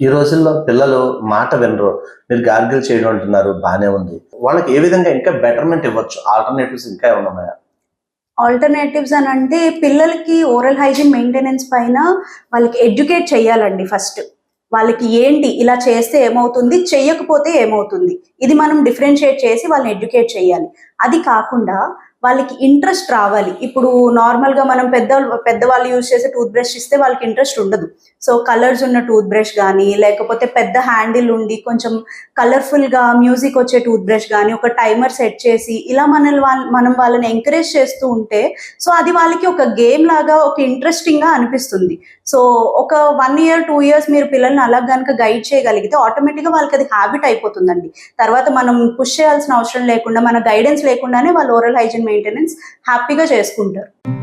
ఈ రోజుల్లో పిల్లలు మాట వినరు. మీరు గార్గిల్ చేయడం అంటున్నారు బానే ఉంది. వాళ్ళకి ఏ విధంగా ఇంకా బెటర్మెంట్ ఇవ్వచ్చు? ఆల్టర్నేటివ్స్ ఇంకా ఏమైనా ఉన్నాయా? ఆల్టర్నేటివ్స్ అని అంటే పిల్లలకి ఓరల్ హైజీన్ మెయింటెనెన్స్ పైన వాళ్ళకి ఎడ్యుకేట్ చేయాలండి ఫస్ట్ వాళ్ళకి ఏంటి ఇలా చేస్తే ఏమవుతుంది చెయ్యకపోతే ఏమవుతుంది. ఇది మనం డిఫరెన్షియేట్ చేసి వాళ్ళని ఎడ్యుకేట్ చేయాలి. అది కాకుండా వాళ్ళకి ఇంట్రెస్ట్ రావాలి. ఇప్పుడు నార్మల్గా మనం పెద్ద పెద్దవాళ్ళు యూజ్ చేసే టూత్ బ్రష్ ఇస్తే వాళ్ళకి ఇంట్రెస్ట్ ఉండదు. సో కలర్స్ ఉన్న టూత్ బ్రష్ కానీ లేకపోతే పెద్ద హ్యాండిల్ ఉండి కొంచెం కలర్ఫుల్గా మ్యూజిక్ వచ్చే టూత్ బ్రష్ కానీ ఒక టైమర్ సెట్ చేసి ఇలా మన మనం వాళ్ళని ఎంకరేజ్ చేస్తూ ఉంటే సో అది వాళ్ళకి ఒక గేమ్ లాగా ఒక ఇంట్రెస్టింగ్గా అనిపిస్తుంది. సో ఒక వన్ ఇయర్ టూ ఇయర్స్ మీరు పిల్లల్ని అలా కనుక గైడ్ చేయగలిగితే ఆటోమేటిక్గా వాళ్ళకి అది హ్యాబిట్ అయిపోతుందండి. తర్వాత మనం పుష్ చేయాల్సిన అవసరం లేకుండా మన గైడెన్స్ లేకుండానే వాళ్ళు ఓరల్ హైజీన్ మెయింటెనెన్స్ హ్యాపీగా చేసుకుంటారు.